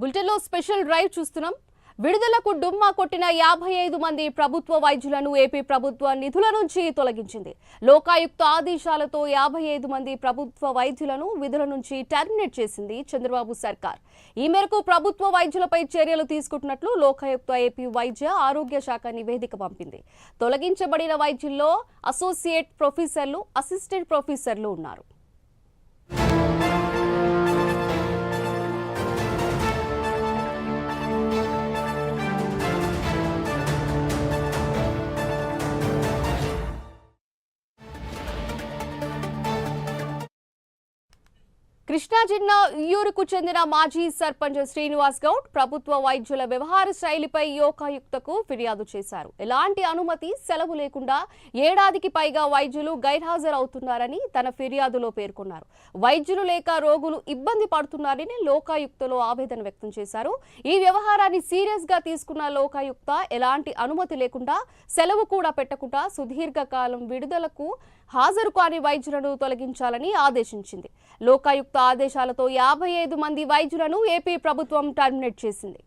బులెటిన్లో special drive చూస్తున్నాం. విడుదలకు డుమ్మా కొట్టిన యాభై ఐదు మంది ప్రభుత్వ వైద్యులను ఏపీ ప్రభుత్వ నిధుల నుంచి తొలగించింది. లోకాయుక్త ఆదేశాలతో యాభై ఐదు మంది ప్రభుత్వ వైద్యులను విధుల నుంచి టర్మినేట్ చేసింది చంద్రబాబు సర్కార్. ఈ మేరకు ప్రభుత్వ వైద్యులపై చర్యలు తీసుకుంటున్నట్లు లోకాయుక్త ఏపీ వైద్య ఆరోగ్య శాఖ నివేదిక పంపింది. తొలగించబడిన వైద్యుల్లో అసోసియేట్ ప్రొఫెసర్లు అసిస్టెంట్ ప్రొఫెసర్లు ఉన్నారు. కృష్ణా జిల్లా ఇయ్యూరుకు చెందిన మాజీ సర్పంచ్ శ్రీనివాస్ గౌడ్ ప్రభుత్వ వైద్యుల వ్యవహార శైలిపై యోకాయుక్తకు ఫిర్యాదు చేశారు. ఎలాంటి అనుమతి సెలవు లేకుండా ఏడాదికి పైగా వైద్యులు గైర్హాజరవుతున్నారని తన ఫిర్యాదులో పేర్కొన్నారు. వైద్యులు లేక రోగులు ఇబ్బంది పడుతున్నారని లోకాయుక్తలో ఆవేదన వ్యక్తం చేశారు. ఈ వ్యవహారాన్ని సీరియస్గా తీసుకున్న లోకాయుక్త ఎలాంటి అనుమతి లేకుండా సెలవు కూడా పెట్టకుండా సుదీర్ఘకాలం విడుదలకు హాజరు కాని వైద్యులను తొలగించాలని ఆదేశించింది. లోకాయుక్త ఆదేశాలతో యాభై ఐదు మంది వైద్యులను ఏపీ ప్రభుత్వం టర్మినేట్ చేసింది.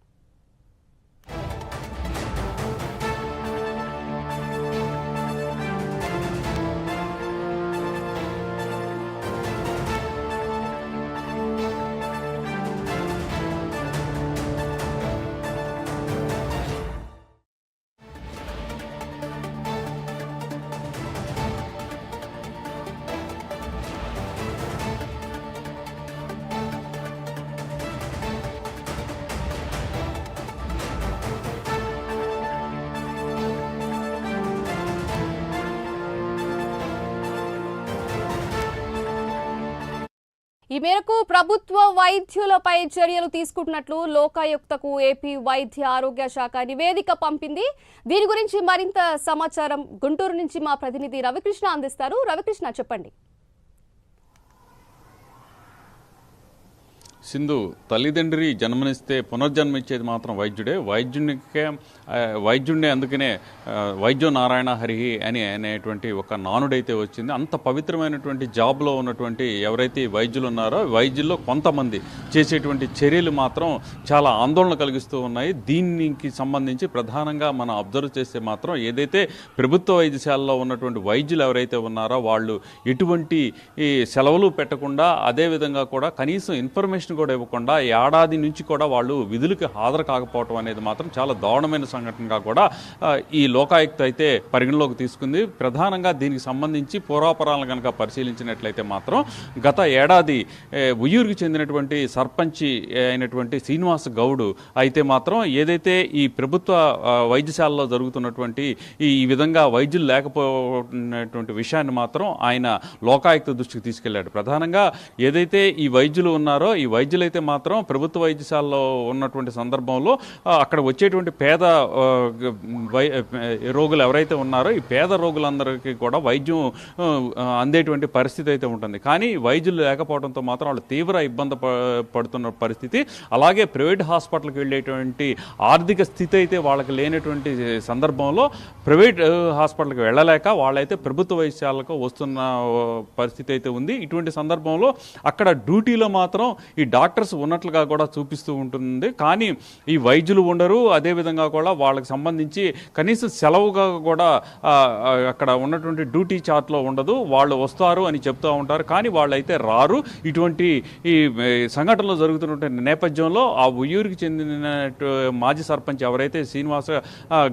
ఈ మేరకు ప్రభుత్వ వైద్యులపై చర్యలు తీసుకుంటున్నట్లు లోకాయుక్తకు ఏపీ వైద్య ఆరోగ్య శాఖ నివేదిక పంపింది. దీని గురించి మరింత సమాచారం గుంటూరు నుంచి మా ప్రతినిధి రవికృష్ణ అందిస్తారు. రవికృష్ణ చెప్పండి. సింధు తల్లిదండ్రి జన్మనిస్తే పునర్జన్మ ఇచ్చేది మాత్రం వైద్యుడే. వైద్యునికే వైద్యుడే వైద్యుడినే అందుకనే ఆ, వైద్యో నారాయణ హరిహి అని అనేటువంటి ఒక నానుడైతే వచ్చింది. అంత పవిత్రమైనటువంటి జాబ్లో ఉన్నటువంటి ఎవరైతే వైద్యులు ఉన్నారో వైద్యుల్లో కొంతమంది చేసేటువంటి చర్యలు మాత్రం చాలా ఆందోళన కలిగిస్తూ ఉన్నాయి. దీనికి సంబంధించి ప్రధానంగా మనం అబ్జర్వ్ చేస్తే మాత్రం ఏదైతే ప్రభుత్వ వైద్యశాలలో ఉన్నటువంటి వైద్యులు ఎవరైతే ఉన్నారో వాళ్ళు ఎటువంటి ఈ సెలవులు పెట్టకుండా అదేవిధంగా కూడా కనీసం ఇన్ఫర్మేషన్ కూడా ఇవ్వకుండా ఏడాది నుంచి కూడా వాళ్ళు విధులకు హాజరు కాకపోవటం అనేది మాత్రం చాలా దారుణమైన సంఘటనగా కూడా ఈ లోకాయుక్త అయితే పరిగణలోకి తీసుకుంది. ప్రధానంగా దీనికి సంబంధించి పూర్వాపరాలను కనుక పరిశీలించినట్లయితే మాత్రం గత ఏడాది ఏ, ఉయ్యూరుకి చెందినటువంటి సర్పంచి అయినటువంటి శ్రీనివాస్ గౌడ్ అయితే మాత్రం ఏదైతే ఈ ప్రభుత్వ వైద్యశాలలో జరుగుతున్నటువంటి ఈ ఈ విధంగా వైద్యులు లేకపోయినటువంటి విషయాన్ని మాత్రం ఆయన లోకాయుక్త దృష్టికి తీసుకెళ్ళాడు. ప్రధానంగా ఏదైతే ఈ వైద్యులు ఉన్నారో ఈ వైద్యులైతే మాత్రం ప్రభుత్వ వైద్యశాలలో ఉన్నటువంటి సందర్భంలో అక్కడ వచ్చేటువంటి పేద వై రోగులు ఎవరైతే ఉన్నారో ఈ పేద రోగులందరికీ కూడా వైద్యం అందేటువంటి పరిస్థితి అయితే ఉంటుంది. కానీ వైద్యులు లేకపోవడంతో మాత్రం వాళ్ళు తీవ్ర ఇబ్బంది పడుతున్న పరిస్థితి. అలాగే ప్రైవేట్ హాస్పిటల్కి వెళ్ళేటువంటి ఆర్థిక స్థితి అయితే వాళ్ళకి లేనటువంటి సందర్భంలో ప్రైవేట్ హాస్పిటల్కి వెళ్ళలేక వాళ్ళైతే ప్రభుత్వ వైద్యశాలకు వస్తున్న పరిస్థితి అయితే ఉంది. ఇటువంటి సందర్భంలో అక్కడ డ్యూటీలో మాత్రం ఈ డాక్టర్స్ ఉన్నట్లుగా కూడా చూపిస్తూ ఉంటుంది. కానీ ఈ వైద్యులు ఉండరు. అదేవిధంగా కూడా వాళ్ళకి సంబంధించి కనీసం సెలవుగా కూడా అక్కడ ఉన్నటువంటి డ్యూటీ చార్ట్లో ఉండదు. వాళ్ళు వస్తారు అని చెప్తూ ఉంటారు. కానీ వాళ్ళైతే రారు. ఇటువంటి ఈ సంఘటనలు జరుగుతున్నటువంటి నేపథ్యంలో ఆ ఉయ్యూరికి చెందిన మాజీ సర్పంచ్ ఎవరైతే శ్రీనివాస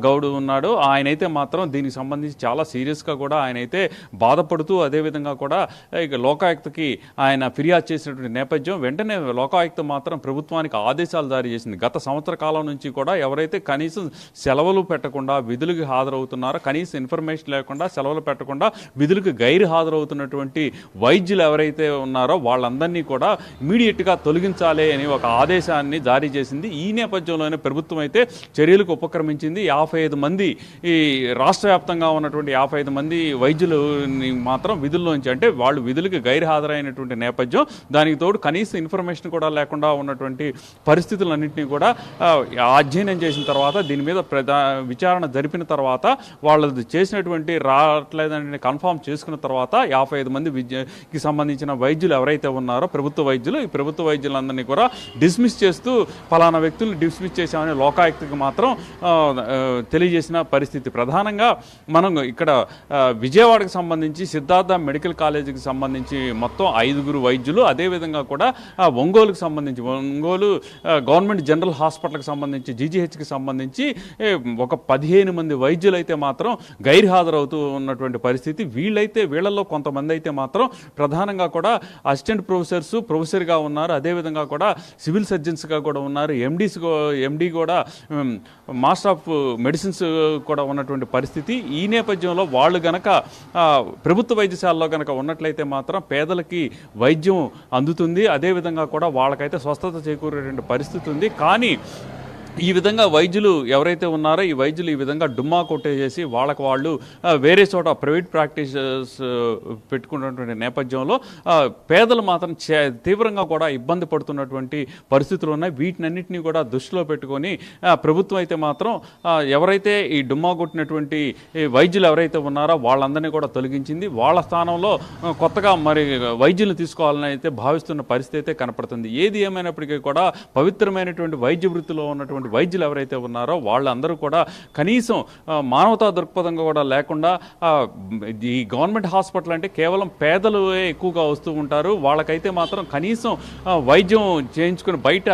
గౌడ్ ఉన్నాడో ఆయనైతే మాత్రం దీనికి సంబంధించి చాలా సీరియస్గా కూడా ఆయనైతే బాధపడుతూ అదేవిధంగా కూడా ఇక లోకాయుక్తకి ఆయన ఫిర్యాదు చేసినటువంటి నేపథ్యం వెంటనే లోకాయుక్తం మాత్రం ప్రభుత్వానికి ఆదేశాలు జారీ చేసింది. గత సంవత్సర కాలం నుంచి కూడా ఎవరైతే కనీసం సెలవులు పెట్టకుండా విధులకు హాజరవుతున్నారో కనీసం ఇన్ఫర్మేషన్ లేకుండా సెలవులు పెట్టకుండా విధులకు గైరు హాజరవుతున్నటువంటి వైద్యులు ఎవరైతే ఉన్నారో వాళ్ళందరినీ కూడా ఇమీడియట్గా తొలగించాలి అని ఒక ఆదేశాన్ని జారీ చేసింది. ఈ నేపథ్యంలోనే ప్రభుత్వం అయితే చర్యలకు ఉపక్రమించింది. యాభై ఐదు మంది ఈ రాష్ట్ర వ్యాప్తంగా ఉన్నటువంటి యాభై ఐదు మంది వైద్యులని మాత్రం విధుల్లోంచి అంటే వాళ్ళు విధులకు గైరు హాజరైనటువంటి నేపథ్యం దానికి తోడు కనీసం ఇన్ఫర్మేషన్ ఇన్ఫర్మేషన్ కూడా లేకుండా ఉన్నటువంటి పరిస్థితులన్నింటినీ కూడా అధ్యయనం చేసిన తర్వాత దీని మీద ప్రధా విచారణ జరిపిన తర్వాత వాళ్ళు చేసినటువంటి రావట్లేదని కన్ఫామ్ చేసుకున్న తర్వాత యాభై ఐదు మంది విద్యకి సంబంధించిన వైద్యులు ఎవరైతే ఉన్నారో ప్రభుత్వ వైద్యులు ఈ ప్రభుత్వ వైద్యులందరినీ కూడా డిస్మిస్ చేస్తూ ఫలానా వ్యక్తులను డిస్మిస్ చేశామని లోకాయుక్తికి మాత్రం తెలియజేసిన పరిస్థితి. ప్రధానంగా మనం ఇక్కడ విజయవాడకు సంబంధించి సిద్ధార్థ మెడికల్ కాలేజీకి సంబంధించి మొత్తం ఐదుగురు వైద్యులు అదేవిధంగా కూడా ఒంగోలుకు సంబంధించి ఒంగోలు గవర్నమెంట్ జనరల్ హాస్పిటల్కి సంబంధించి జీజీహెచ్కి సంబంధించి ఒక పదిహేను మంది వైద్యులైతే మాత్రం మాత్రం గైర్హాజరవుతూ ఉన్నటువంటి పరిస్థితి. వీళ్ళైతే వీళ్ళల్లో కొంతమంది అయితే మాత్రం ప్రధానంగా కూడా అసిస్టెంట్ ప్రొఫెసర్స్ ప్రొఫెసర్గా ఉన్నారు. అదేవిధంగా కూడా సివిల్ సర్జన్స్గా కూడా ఉన్నారు. ఎండీస్ ఎండీ కూడా మాస్టర్ ఆఫ్ మెడిసిన్స్ కూడా ఉన్నటువంటి పరిస్థితి. ఈ నేపథ్యంలో వాళ్ళు గనక ప్రభుత్వ వైద్యశాలలో గనక ఉన్నట్లయితే మాత్రం పేదలకి వైద్యం అందుతుంది. అదేవిధంగా కూడా కూడా వాళ్ళకైతే స్వస్థత చేకూరేటువంటి పరిస్థితి ఉంది. కానీ ఈ విధంగా వైద్యులు ఎవరైతే ఉన్నారో ఈ వైద్యులు ఈ విధంగా డుమ్మా కొట్టేసేసి వాళ్ళకు వాళ్ళు వేరే చోట ప్రైవేట్ ప్రాక్టీసెస్ పెట్టుకున్నటువంటి నేపథ్యంలో పేదలు మాత్రం చే- తీవ్రంగా కూడా ఇబ్బంది పడుతున్నటువంటి పరిస్థితులు ఉన్నాయి. వీటినన్నింటినీ కూడా దృష్టిలో పెట్టుకొని ప్రభుత్వం అయితే మాత్రం ఎవరైతే ఈ డుమ్మా కొట్టినటువంటి వైద్యులు ఎవరైతే ఉన్నారో వాళ్ళందరినీ కూడా తొలగించింది. వాళ్ళ స్థానంలో కొత్తగా మరి వైద్యులను తీసుకోవాలని అయితే భావిస్తున్న పరిస్థితి అయితే కనపడుతుంది. ఏది ఏమైనప్పటికీ కూడా పవిత్రమైనటువంటి వైద్య వృత్తిలో ఉన్నటువంటి వైద్యులు ఎవరైతే ఉన్నారో వాళ్ళందరూ కూడా కనీసం మానవతా దృక్పథంగా కూడా లేకుండా ఈ గవర్నమెంట్ హాస్పిటల్ అంటే కేవలం పేదలు ఎక్కువగా వస్తూ ఉంటారు. వాళ్ళకైతే మాత్రం కనీసం వైద్యం చేయించుకుని బయట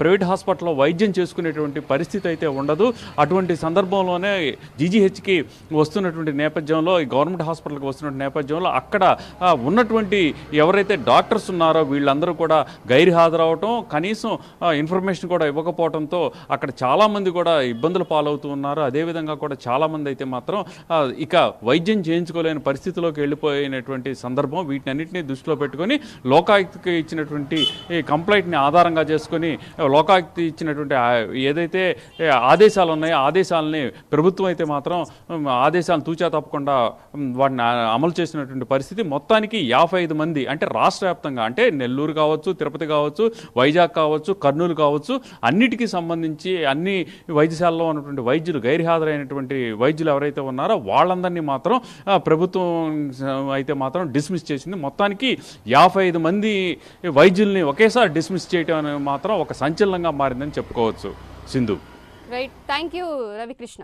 ప్రైవేట్ హాస్పిటల్లో వైద్యం చేసుకునేటువంటి పరిస్థితి అయితే ఉండదు. అటువంటి సందర్భంలోనే జీజీహెచ్కి వస్తున్నటువంటి నేపథ్యంలో ఈ గవర్నమెంట్ హాస్పిటల్కి వస్తున్న నేపథ్యంలో అక్కడ ఉన్నటువంటి ఎవరైతే డాక్టర్స్ ఉన్నారో వీళ్ళందరూ కూడా గైర్హాజరవటం కనీసం ఇన్ఫర్మేషన్ కూడా ఇవ్వకపోవడంతో అక్కడ చాలామంది కూడా ఇబ్బందులు పాలవుతూ ఉన్నారు. అదేవిధంగా కూడా చాలామంది అయితే మాత్రం ఇక వైద్యం చేయించుకోలేని పరిస్థితిలోకి వెళ్ళిపోయినటువంటి సందర్భం వీటినన్నింటినీ దృష్టిలో పెట్టుకొని లోకాయుక్తకి ఇచ్చినటువంటి ఈ కంప్లైంట్ని ఆధారంగా చేసుకొని లోకాయుక్త ఇచ్చినటువంటి ఏదైతే ఆదేశాలు ఉన్నాయో ఆదేశాలని ప్రభుత్వం అయితే మాత్రం ఆదేశాలను తూచా తప్పకుండా వాటిని అమలు చేసినటువంటి పరిస్థితి మొత్తానికి యాభై ఐదు మంది అంటే రాష్ట్ర వ్యాప్తంగా అంటే నెల్లూరు కావచ్చు తిరుపతి కావచ్చు వైజాగ్ కావచ్చు కర్నూలు కావచ్చు అన్నిటికీ సంబంధించి అన్ని వైద్యశాలలో ఉన్నటువంటి వైద్యులు గైర్హాజరైనటువంటి వైద్యులు ఎవరైతే ఉన్నారో వాళ్ళందరినీ మాత్రం ప్రభుత్వం అయితే మాత్రం డిస్మిస్ చేసింది. మొత్తానికి యాభై ఐదు మంది వైద్యుల్ని ఒకేసారి డిస్మిస్ చేయటం అనేది మాత్రం ఒక సంచలనంగా మారిందని చెప్పుకోవచ్చు. Sindhu. Right thank you Ravikrishna